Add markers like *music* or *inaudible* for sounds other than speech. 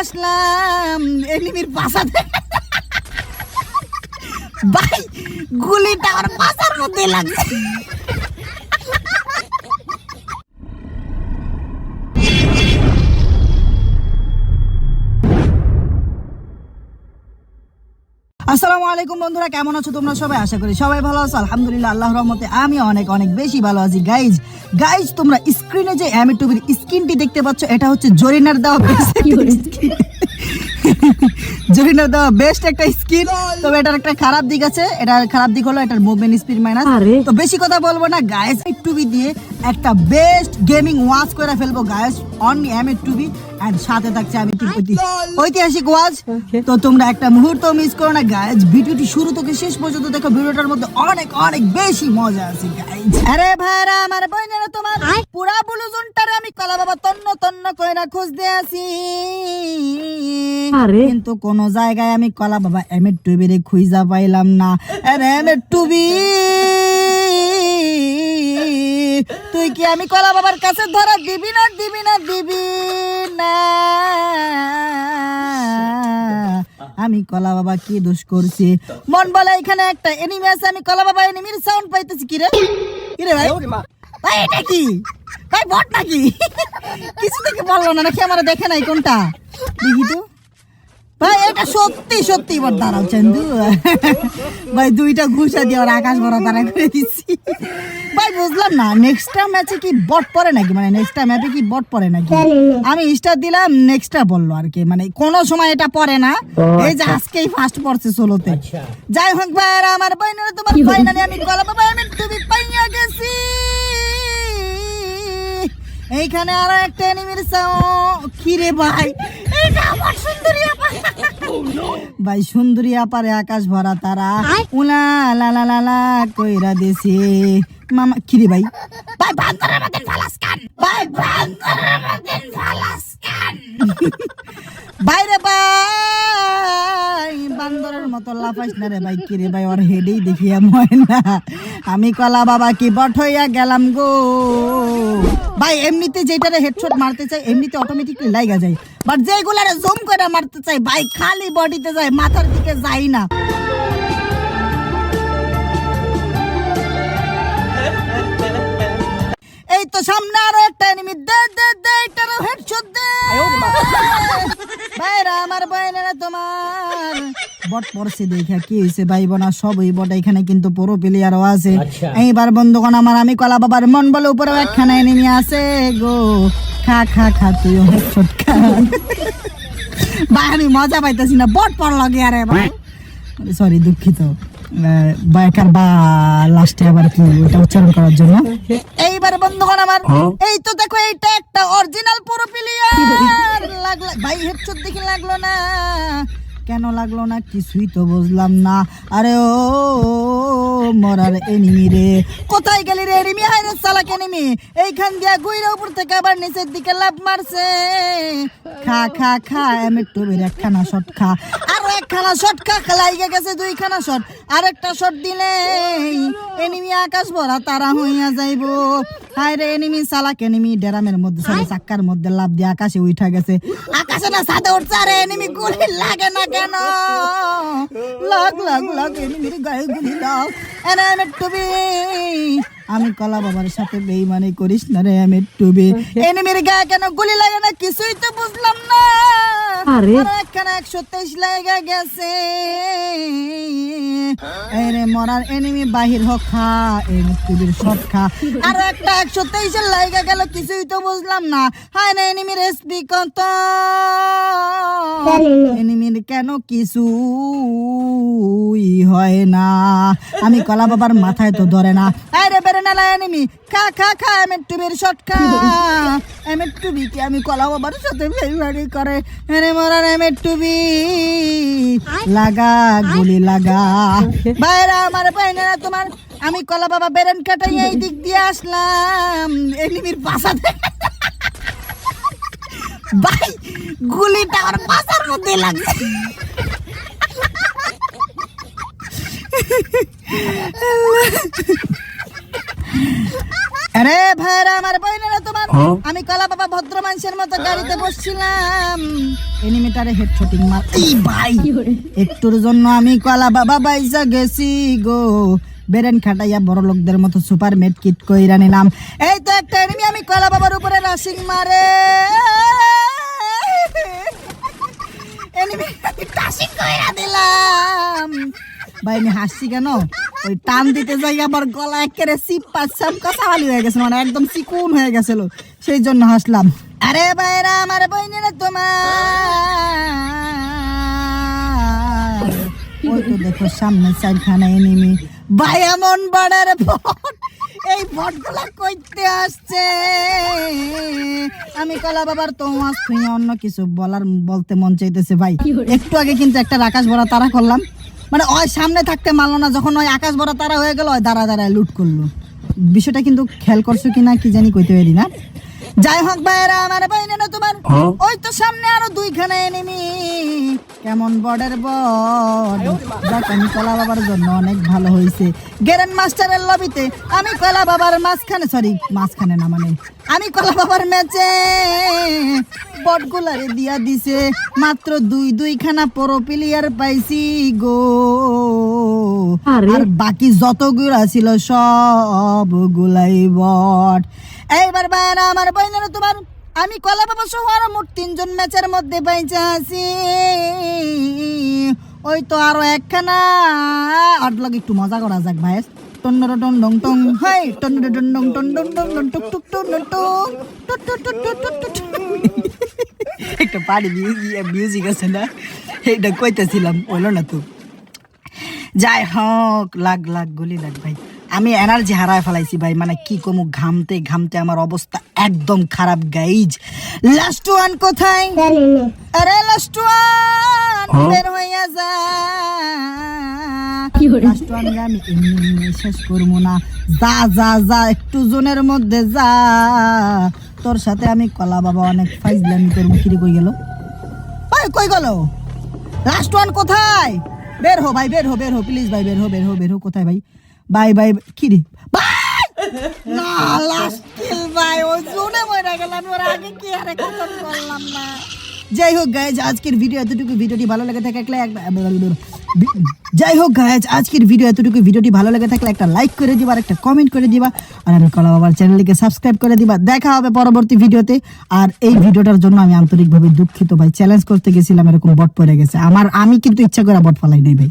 আসলাম। এলিমির বাসাতে ভাই গুলিটা আমার বাসার মধ্যে লাগছে। আসসালামু আলাইকুম বন্ধুরা কেমন আছো তোমরা সবাই? আশা করি সবাই ভালো আছো। আলহামদুলিল্লাহ আল্লাহর রহমতে আমি অনেক অনেক বেশি ভালো আছি। গাইজ গাইজ তোমরা স্ক্রিনে যে অ্যামি টুবির স্কিনটি দেখতে পাচ্ছ এটা হচ্ছে জরিনার দেওয়া বেস্ট জরিনার দেওয়া বেস্ট একটা স্কিন তবে এটার একটা খারাপ দিক আছে এটার খারাপ দিক হলো এটার মুভমেন্ট স্পিড মাইনাস তো বেশি কথা বলব না গাইজ টুবি দিয়ে একটা বেস্ট গেমিং ওয়াচ করে ফেলব গাইজ অনলি এম এ টুবি এন্ড সাথে থাকছে আমি ঐতিহাসিক ওয়াজ তো তোমরা একটা মুহূর্ত মিস করো না গাইজ ভিডিওটি শুরু থেকে শেষ পর্যন্ত দেখো ভিডিওটার মধ্যে অনেক অনেক বেশি মজা আছে গাইজ আরে ভাইরা আমার বইনেরা তোমার পুরা বুলুজনটারে আমি কলা বাবা তন্ন তন্ন কইরা খুঁজতে আসি। আরে। কিন্তু কোন জায়গায় আমি কলা বাবা এমের টুবিরে খুঁজা পাইলাম না। আরে এমের টুবি তুই কি আমি কলা বাবার কাছে ধরা দিবি না দিবি না দিবি না? আমি কলা বাবা কি দোষ করছি? মন বলে এখানে একটা এনিমি আছে আমি কলা বাবা এনিমির সাউন্ড পাইতেছি। কি রে? কি রে ভাই? ভাই এটা কি? ভাই বট নাকি? *laughs* কিছু থেকে বলল না নাকি আমার দেখে নাই কোনটা? দেখি তো। ভাই এটা সত্যি সত্যি বট দাঁড়াও চন্দু। ভাই দুইটা ঘুষা দিয়ে ওর আকাশ ভরা তারা করে দিচ্ছি। ভাই বুঝলাম না নেক্সটটা ম্যাচে কি বট পড়ে নাকি? মানে নেক্সটটা ম্যাপে কি বট পড়ে নাকি? আমি স্টার দিলাম নেক্সটটা বলল আর কি। মানে কোন সময় এটা পড়ে না। এই যে আজকেই ফার্স্ট পড়ছে সোলোতে যাই হোক ভাই আর আমার বইনের তোমার ফাইনালি আমি গলা বাবা আমি তুমি পাইয়া গেছি। এইখানে আরও একটা এনিমির সাও খিরে ভাই? ভাই সুন্দরী আপারে আকাশ ভরা তারা। উলা লা লা লা লা কইরা দেছে। মামা কিরে ভাই? ভাই বান্দরের মতন ফালাস কান? ভাই বান্দরের মতন ফালাস কান? বাইরে ভাই! মতো লাফাইস না রে ভাই? কি রে ভাই? ওর হেডেই দেখিয়া ময়না আমি কলা বাবা কি বট গেলাম গো। ভাই, এমনিতে যেটারে হেডশট মারতে চাই, এমনিতে অটোমেটিকলি লাইগা যায়। বাট যেগুলারে জুম করে মারতে চাই, ভাই, খালি বডিতে যায়, মাথার দিকে যাই না। এই তো সামনে আরও একটা এনিমি দে দে বট পড়ছে দেখা কি হয়েছে ভাই বোনা সবই বট এখানে কিন্তু পুরো প্লেয়ারও আছে। এইবার বন্ধুগণ আমার আমি কলা বাবার মন বলে উপরে একখানা এনিমি আছে গো। খা খা খা হেডশট খা ভাই আমি মজা পাইতেছি না বট পড় লাগে আরে ভাই। সরি দুঃখিত। বাইকার বা লাস্টে আবার কি ওটা উচ্চারণ করার জন্য। এইবার বন্ধুগণ আমার এই তো দেখো এইটা একটা অরিজিনাল পুরো প্লেয়ার লাগল ভাই হেডশট দেখে লাগল না। কেন লাগল না? কিছুই তো বুঝলাম না। আরে ও, মরার এনিমি রে। কোথায় গেলি রে এনিমি হাই রে সালাক এনিমি এইখান দিয়া গুইরা উপর থেকে আবার নিচের দিকে লাভ মারছে। খা খা খা, এম একটু বের একখানা শট খা। আর একখানা শট খা খেলাইগে গেছে দুইখানা শট আর একটা শট দিলে এনিমি আকাশ ভরা তারা হইয়া যাইবো। হাই রে এনিমি সালাক এনিমি ডেরামের মধ্যে সালে চাক্কার মধ্যে লাভ দিয়ে আকাশে উঠা গেছে। আকাশে না সাথে উঠছে, আরে এনিমি গুলি লাগে না কেন লাগ লাগ লাগ এনিমির গায়ে গুলি দাও এনে আমি টুবি আমি কলা বাবার সাথে বেইমানি করিস না রে আমি টুবি এনিমির গায়ে কেন গুলি লাগে না? কিছুই তো বুঝলাম না। আরে। আর একখানা একশো তেইশ লাগা গেছে? এরে মরার এনিমি বাহির হোক খা এনিমি টুবির সব খা। আর একটা একশো তেইশের লাইগা গেল কিছুই তো বুঝলাম না। হায় না এনিমির এসপি কত? এনিমির কেন কিছু হয় না? আমি কলা বাবার মাথায় তো ধরে না। আরে বেরে না এনিমি খা খা খা আমি টুবির শট খা। আমি টুবি কি আমি কলা বাবার সাথে ফেভারি করে। এনে মরার আমি টুবি লাগা, গুলি লাগা। বাইরা আমার বাইনেরা তোমার, আমি কলা বাবা বেরেন কাটাই এই দিক দিয়ে আসলাম। এনিমির বাসাতে ভাই, গুলিটা আমার বাসার মধ্যে লাগছে। আরে ভাইরা আমার বইনেরা তোমার আমি কলা বাবা ভদ্র মানুষের মতো গাড়িতে বসছিলাম। এনিমেটারে হেড শটিং মার এই ভাই একটুর জন্য আমি কলা বাবা বাইসা গেছি গো। বেরেন খাটাইয়া বড় লোকদের মতো সুপার মেট কিট কইরা নিলাম। এই তো একটা এনিমি আমি কলা বাবার উপরে রাশিং মারে। *laughs* এনিমি আমি টাসিং কইরা দিলাম। ভাই আমি হাসছি কেন? ওই টান দিতে যাই আবার গলা একেবারে সিপ পাচ্ছাম কাঁচাওয়ালি হয়ে গেছে মানে একদম চিকুন হয়ে গেছিল। সেই জন্য হাসলাম। আরে ভাইরা আমার বইনেরা তোমার। ওই তো দেখো সামনে চারখানা এনিমি ভাই এমন বড়ের ভট এই ভটগুলা কইতে আসছে। আমি কলা বাবার তোমার অন্য কিছু বলার বলতে মন চাইতেছে ভাই। একটু আগে কিন্তু একটা আকাশ ভরা তারা করলাম। মানে ওই সামনে থাকতে মানলো না যখন ওই আকাশ ভরা তারা হয়ে গেল ওই দাঁড়া দাঁড়ায় লুট করল। বিষয়টা কিন্তু খেয়াল করছ কিনা কি জানি কইতে পারি না। যাই হোক ভাইরা আমার বাইরে না তোমার ওই তো সামনে আরও দুইখানে এনিমি কেমন বর্ডার বড যাক আমি কলা বাবার জন্য অনেক ভালো হয়েছে গ্যারেন মাস্টারের লবিতে আমি কলা বাবার মাঝখানে সরি মাঝখানে না মানে আমি কলা বাবার ম্যাচে। বটগুলারে দিয়া দিছে। মাত্র দুই দুইখানা পরো প্লেয়ার পাইছি গো। আর। বাকি যতগুলা ছিল সব গুলাই বট। এইবার বাইরে আমার বইনের তোমার আমি কলা বাবা সহ আরও মোট তিনজন ম্যাচের মধ্যে পাইছে আছি। ওই তো আরও একখানা। আট লগে একটু মজা করা যাক ভাই। একটা পাড়ি মিউজিক আছে না এইটা কইতেছিলাম হইল না তো যাই হক লাগ লাগ গলি লাগ ভাই আমি এনার্জি হারায় ফেলাইছি ভাই মানে কি কমু ঘামতে ঘামতে আমার অবস্থা একদম খারাপ গাইজ লাস্ট ওয়ান কোথায় আরে লাস্ট ওয়ান বের হইয়া যা ওয়ান আমি এমনি শেষ করব না। যা যা যা, একটু জোনের মধ্যে যা। তোর সাথে আমি কলা বাবা অনেক ফাইজলামি করব। কিরে, কই গেল? ওই কই গেল? লাস্ট ওয়ান কোথায়? বের হো ভাই, বের হো বের হো প্লিজ ভাই, বের হো বের হো বের হো, কোথায় ভাই? বাই বাই কি রে ভাই! না লাস্ট কিল ভাই ও জোনে মরে গেলাম। ওর আগে কি আরে খতম করলাম না? যাই হোক গায়েজ আজকের ভিডিও এতটুকু ভিডিওটি ভালো লেগে এক- যাই হোক গায়েজ আজকের ভিডিও এতটুকু ভিডিওটি ভালো লাগে থাকলে একটা লাইক করে দিবা, আর একটা কমেন্ট করে দিবা, আর আমি কলা বাবার চ্যানেলটিকে সাবস্ক্রাইব করে দিবা। দেখা হবে পরবর্তী ভিডিওতে আর এই ভিডিওটার জন্য আমি আন্তরিকভাবে দুঃখিত ভাই। চ্যালেঞ্জ করতে গেছিলাম, এরকম বট পড়ে গেছে। আমার, আমি কিন্তু ইচ্ছা করে বট ফলাই নাই ভাই।